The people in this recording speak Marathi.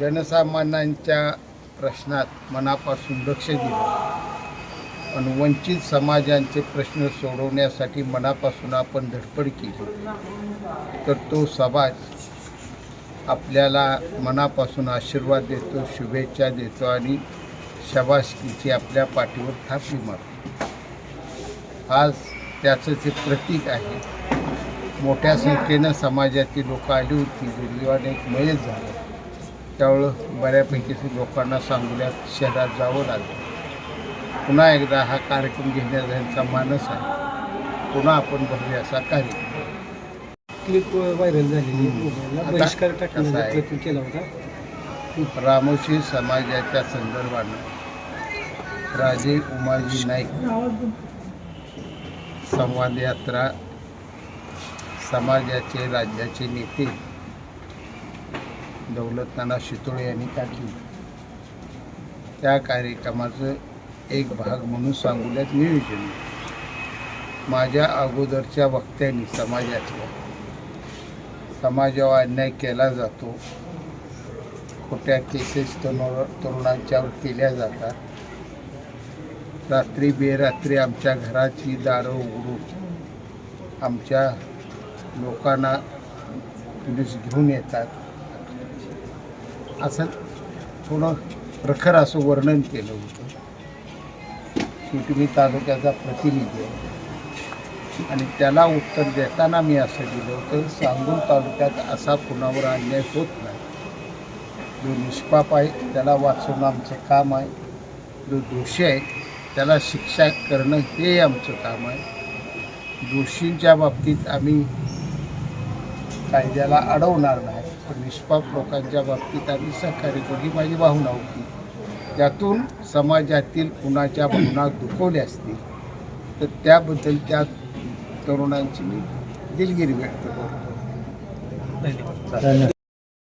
जनसामान्यांच्या प्रश्नात मनापासून लक्ष दिलं. पण वंचित समाजांचे प्रश्न सोडवण्यासाठी मनापासून आपण धडपड केली. तर तो समाज आपल्याला मनापासून आशीर्वाद देतो शुभेच्छा देतो आणि शबासकीची आपल्या पाठीवर थापी मारतो. आज त्याचं ते प्रतीक आहे मोठ्या संख्येनं समाजातील लोक आली होती. दुर्दैवाने एक मयत झालं. त्यामुळं बऱ्यापैकी लोकांना सांगोल्यात शहरात जावं लागलं. पुन्हा एकदा हा कार्यक्रम घेण्याचा त्यांचा मानस आहे. पुन्हा आपण बघूया असा कार्यक्रम. क्लिप व्हायरल झालेली बहिष्कार? प्रयत्न केला होता. रामोशी समाजाच्या संदर्भानं राजे उमाजी नाईक संवाद यात्रा समाजाचे राज्याचे नेते दौलतनाना शितोळे यांनी काढली त्या कार्यक्रमाचं एक भाग म्हणून सांगूल्यात नियोजन. माझ्या अगोदरच्या वक्त्यांनी समाजातल्या. समाजावर अन्याय केला जातो. खोट्या केसेस तरुण तरुणांच्यावर केल्या जातात. रात्री बेरात्री आमच्या घराची दारं उघडून आमच्या लोकांना पोलीस घेऊन येतात. असं थोडं प्रखर असं वर्णन केलं होतं. शेवटी मी तालुक्याचा प्रतिनिधी आहे. आणि त्याला उत्तर देताना मी असं दिलं होतं सांगून तालुक्यात असा कुणावर अन्याय होत नाही. जो निष्पाप आहे त्याला वाचवणं आमचं काम आहे. जो दोषी आहे त्याला शिक्षा करणं हे आमचं काम आहे. दोषींच्या बाबतीत आम्ही कायद्याला अडवणार नाही. निष्पाप लोकांच्या बाबतीत आम्ही सहकार्य करू. ही माझी भावना होती. त्यातून समाजातील कुणाच्या भावना दुखवल्या असतील तर त्याबद्दल त्या तरुणांची मी दिलगिरी व्यक्त करतो. धन्यवाद.